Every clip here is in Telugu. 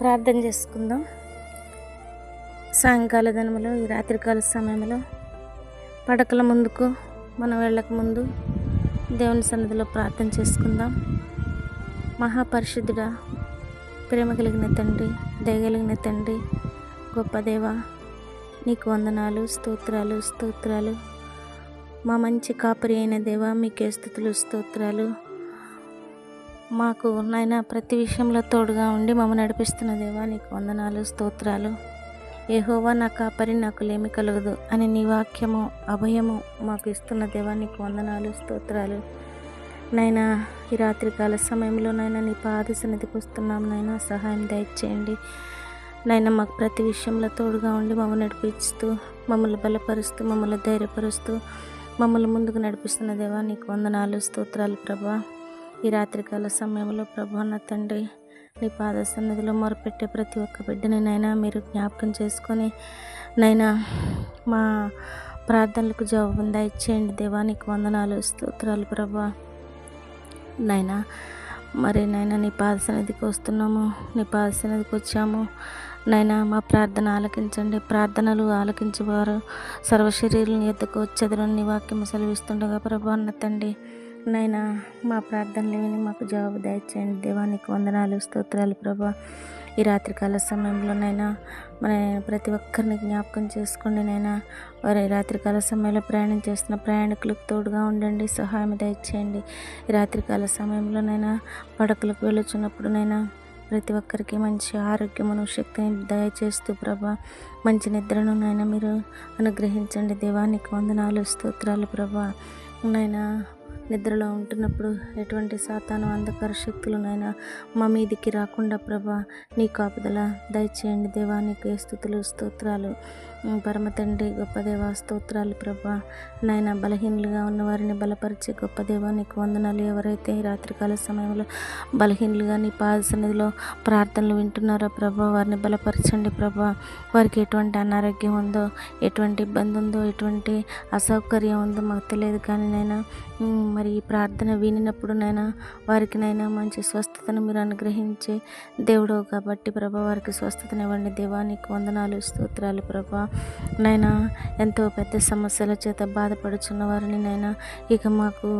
ప్రార్థన చేసుకుందాం. సాయంకాల ధనములో ఈ రాత్రికాల సమయంలో పడకల ముందుకు మనం వెళ్ళక ముందు దేవుని సన్నిధిలో ప్రార్థన చేసుకుందాం. మహాపరిశుద్ధుడా ప్రేమ కలిగిన తండ్రి దయగలిగిన తండ్రి గొప్ప దేవ నీకు వందనాలు స్తోత్రాలు స్తోత్రాలు. మా మంచి కాపరి అయిన దేవ మీకే స్థుతులు స్తోత్రాలు. మాకు నాయన ప్రతి విషయంలో తోడుగా ఉండి మమ్మల్ని నడిపిస్తున్న దేవా నీకు వందనాలు స్తోత్రాలు. ఏహోవా నా కాపరి నాకు లేమి కలగదు అని నీ వాక్యము అభయము మాకు ఇస్తున్న దేవా నీకు వందనాలు స్తోత్రాలు. నైనా ఈ రాత్రికాల సమయంలో నైనా నీ పాద సన్నిధికి వస్తున్నాం నైనా సహాయం దయచేయండి. నైనా మాకు ప్రతి విషయంలో తోడుగా ఉండి మమ్మల్ని నడిపిస్తూ మమ్మల్ని బలపరుస్తూ మమ్మల్ని ధైర్యపరుస్తూ మమ్మల్ని ముందుకు నడిపిస్తున్న దేవా నీకు వందనాలు స్తోత్రాలు ప్రభా. ఈ రాత్రికాల సమయంలో ప్రభు నా తండ్రి నీ పాద సన్నిధిలో మొరపెట్టే ప్రతి ఒక్క బిడ్డని నైనా మీరు జ్ఞాపకం చేసుకొని నైనా మా ప్రార్థనలకు జవాబు దయచేయండి. దేవా నీకు వందనాలు స్తోత్రాలు ప్రభా. నైనా మరి నైనా నీ పాద సన్నిధికి వస్తున్నాము నీ పాద సన్నిధికి వచ్చాము. నైనా మా ప్రార్థన ఆలకించండి. ప్రార్థనలు ఆలకించేవారు సర్వశరీరుని ఎత్తుకు వచ్చేదరని వాక్యం సెలవిస్తుండగా ప్రభా అన్న తండ్రి నైనా మా ప్రార్థనలు విని మాకు జవాబు దయచేయండి. దేవానికి వందనాలు స్తోత్రాలు ప్రభా. ఈ రాత్రికాల సమయంలోనైనా మన ప్రతి ఒక్కరిని జ్ఞాపకం చేసుకోండి నైనా వారి రాత్రికాల సమయంలో ప్రయాణం చేస్తున్న ప్రయాణికులకు తోడుగా ఉండండి సహాయం దయచేయండి. ఈ రాత్రికాల సమయంలోనైనా పడకలకు వెళ్ళుచున్నప్పుడునైనా ప్రతి ఒక్కరికి మంచి ఆరోగ్యమును శక్తిని దయచేస్తూ ప్రభా మంచి నిద్రను నైనా మీరు అనుగ్రహించండి. దేవానికి వందనాలు స్తోత్రాలు ప్రభా. నైనా నిద్రలో ఉంటున్నప్పుడు ఎటువంటి సాతాను అంధకార శక్తులనైనా మా మీదికి రాకుండా ప్రభా నీ కాపుదల దయచేయండి దేవా నీకు స్థుతులు స్తోత్రాలు. పరమ తండ్రి గొప్ప దేవ స్తోత్రాలు ప్రభా. నాయన బలహీనులుగా ఉన్న వారిని బలపరిచే గొప్ప దేవ నీకు వందనాలు. ఎవరైతే రాత్రికాల సమయంలో బలహీనులుగా నీ పాద సన్నిధిలో ప్రార్థనలు వింటున్నారో ప్రభా వారిని బలపరచండి ప్రభా. వారికి ఎటువంటి అనారోగ్యం ఉందో ఎటువంటి ఇబ్బంది ఉందో ఎటువంటి అసౌకర్యం ఉందో మాకు తెలియదు కానీ నైనా మరి ఈ ప్రార్థన వినినప్పుడు నైనా వారికి నైనా మంచి స్వస్థతను మీరు అనుగ్రహించే దేవుడు కాబట్టి ప్రభా వారికి స్వస్థతనివ్వండి. దేవానికి వందనాలు స్తోత్రాలు ప్రభా. నైనా ఎంతో పెద్ద సమస్యల చేత బాధపడుచున్న వారిని నైనా ఇక మాకు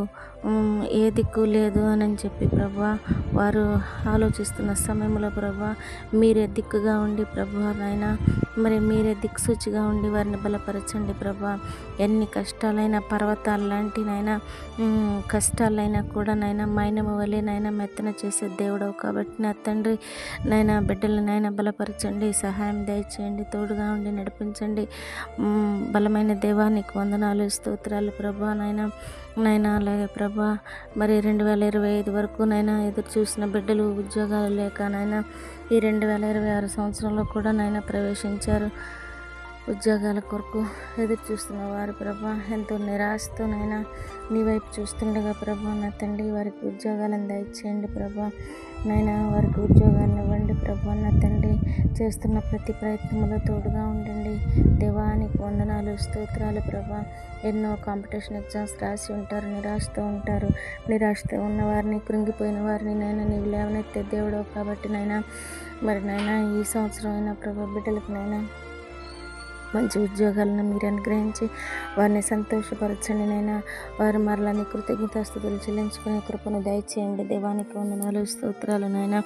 ఏ దిక్కు లేదు అని చెప్పి ప్రభా వారు ఆలోచిస్తున్న సమయంలో ప్రభా మీరే దిక్కుగా ఉండి ప్రభా నాయన మరి మీరే దిక్సూచిగా ఉండి వారిని బలపరచండి ప్రభా. ఎన్ని కష్టాలైనా పర్వతాలు లాంటినైనా కష్టాలైనా కూడా నైనా మైనము వలె నైనా మెత్తన చేసే దేవుడవు కాబట్టి నా తండ్రి నైనా బిడ్డలు నైనా బలపరచండి సహాయం దయచేయండి తోడుగా ఉండి నడిపించండి. బలమైన దేవానికి వందనాలు స్తోత్రాలు ప్రభా నైనా నైనా అలాగే ప్రభా. మరి రెండు వేల ఇరవై ఐదు వరకు నైనా ఎదురు చూసిన బిడ్డలు ఉద్యోగాలు లేక నైనా ఈ రెండు వేల ఇరవై ఆరు సంవత్సరంలో కూడా నైనా ప్రవేశించారు. ఉద్యోగాల కొరకు ఎదురు చూస్తున్న వారు ప్రభా ఎంతో నిరాశతోనైనా నీ వైపు చూస్తుండగా ప్రభా నా తండ్రి వారికి ఉద్యోగాలను దయచేయండి ప్రభా. నైనా వారికి ఉద్యోగాలను ఇవ్వండి ప్రభా. నా తండ్రి చేస్తున్న ప్రతి ప్రయత్నంలో తోడుగా ఉండండి. దేవానికి వందనాలు స్తోత్రాలు ప్రభా. ఎన్నో కాంపిటీషన్ ఎగ్జామ్స్ రాసి ఉంటారు నిరాశతో ఉంటారు. నిరాశతో ఉన్న వారిని కృంగిపోయిన వారిని నైనా నీవు లేవనెత్తే దేవుడు కాబట్టి నైనా మరి నైనా ఈ సంవత్సరం అయినా ప్రభా బిడ్డలకు నైనా మంచి ఉద్యోగాలను మీరు అనుగ్రహించి వారిని సంతోషపరచండి నైనా వారు మరలని కృతజ్ఞతాస్తుతులు చెల్లించుకునే కృపను దయచేయండి. దేవానికి వందనాలు స్తోత్రాలు నైనా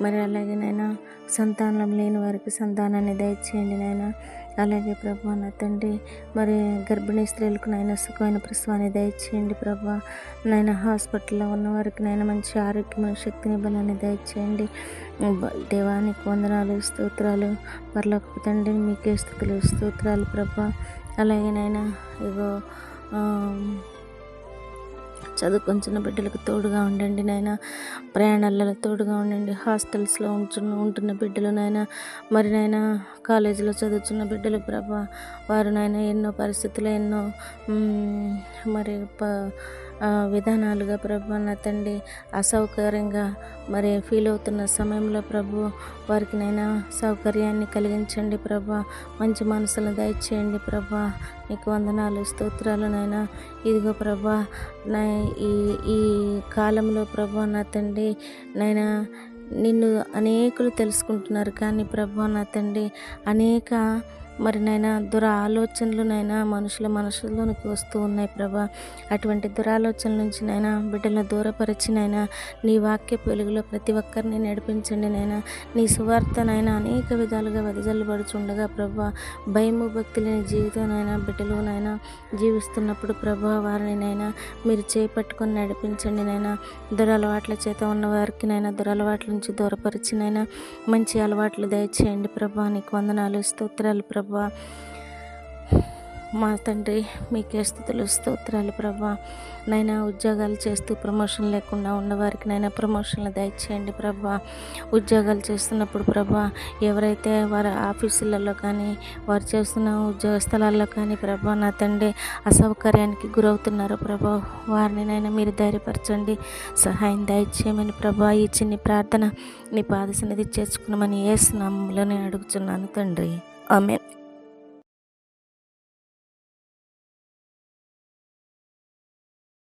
మరి అలాగే నైనా సంతానం లేని వారికి సంతానాన్ని దయచేయండి నాయన. అలాగే ప్రభా నా తండ్రి మరి గర్భిణీ స్త్రీలకు నాయన సుఖమైన ప్రసవాన్ని దయచేయండి ప్రభా. నాయన హాస్పిటల్లో ఉన్న వారికి నాయన మంచి ఆరోగ్యమైన శక్తిని బలాన్ని దయచేయండి. దేవానికి వందనాలు స్తోత్రాలు. పర్లోకి తండ్రి మీకే స్థుతులు స్తోత్రాలు ప్రభు. అలాగే నాయన ఇగో చదువుకొంచిన బిడ్డలకు తోడుగా ఉండండి నాయన. ప్రయాణాలలో తోడుగా ఉండండి. హాస్టల్స్లో ఉంటున్న ఉంటున్న బిడ్డలు నాయన. మరి నాయన కాలేజీలో చదువుతున్న బిడ్డలు ప్రభా వారు నాయన ఎన్నో పరిస్థితులు ఎన్నో మరి ప విధానాలుగా ప్రభు నా తండ్రి అసౌకర్యంగా మరి ఫీల్ అవుతున్న సమయంలో ప్రభు వారికి నైనా సౌకర్యాన్ని కలిగించండి ప్రభా. మంచి మనసులు దయచేయండి ప్రభా. నీకు వందనాలు స్తోత్రాలు నైనా ఇదిగో ప్రభా నా ఈ ఈ కాలంలో ప్రభా నా తండ్రి నైనా నిన్ను అనేకులు తెలుసుకుంటున్నారు కానీ ప్రభా నా తండ్రి అనేక మరి నైనా దుర ఆలోచనలు నైనా మనుషుల మనసులోనికి వస్తూ ఉన్నాయి ప్రభా. అటువంటి దురాలోచనల నుంచి నైనా బిడ్డలను దూరపరిచినైనా నీ వాక్య వెలుగులో ప్రతి ఒక్కరిని నడిపించండి నైనా నీ సువార్తనైనా అనేక విధాలుగా వెదజల్లబడుచుండగా ప్రభా. భయము భక్తి లేని జీవితం నైనా బిడ్డలు జీవిస్తున్నప్పుడు ప్రభా వారిని నైనా మీరు చేపట్టుకొని నడిపించండి నైనా దురలవాట్ల చేత ఉన్న వారికి నైనా దురలవాట్ల నుంచి దూరపరిచినైనా మంచి అలవాట్లు దయచేయండి ప్రభా. నీకు వందనాలు స్తోత్రాలు ప్రభా. ప్రభా. మా తండ్రి మీకే స్థుతులు స్తోత్రాలు ప్రభా. నైనా ఉద్యోగాలు చేస్తూ ప్రమోషన్ లేకుండా ఉన్నవారికి నైనా ప్రమోషన్లు దయచేయండి ప్రభా. ఉద్యోగాలు చేస్తున్నప్పుడు ప్రభా ఎవరైతే వారి ఆఫీసులలో కానీ వారు చేస్తున్న ఉద్యోగ స్థలాల్లో కానీ ప్రభా నా తండ్రి అసౌకర్యానికి గురవుతున్నారో ప్రభా. వారిని నైనా మీరు ధైర్యపరచండి సహాయం దయచేయమని ప్రభా. ఈ చిన్ని ప్రార్థన నీ పాద చేర్చుకున్నామని ఏ స్నామంలోనే అడుగుతున్నాను తండ్రి. Amen.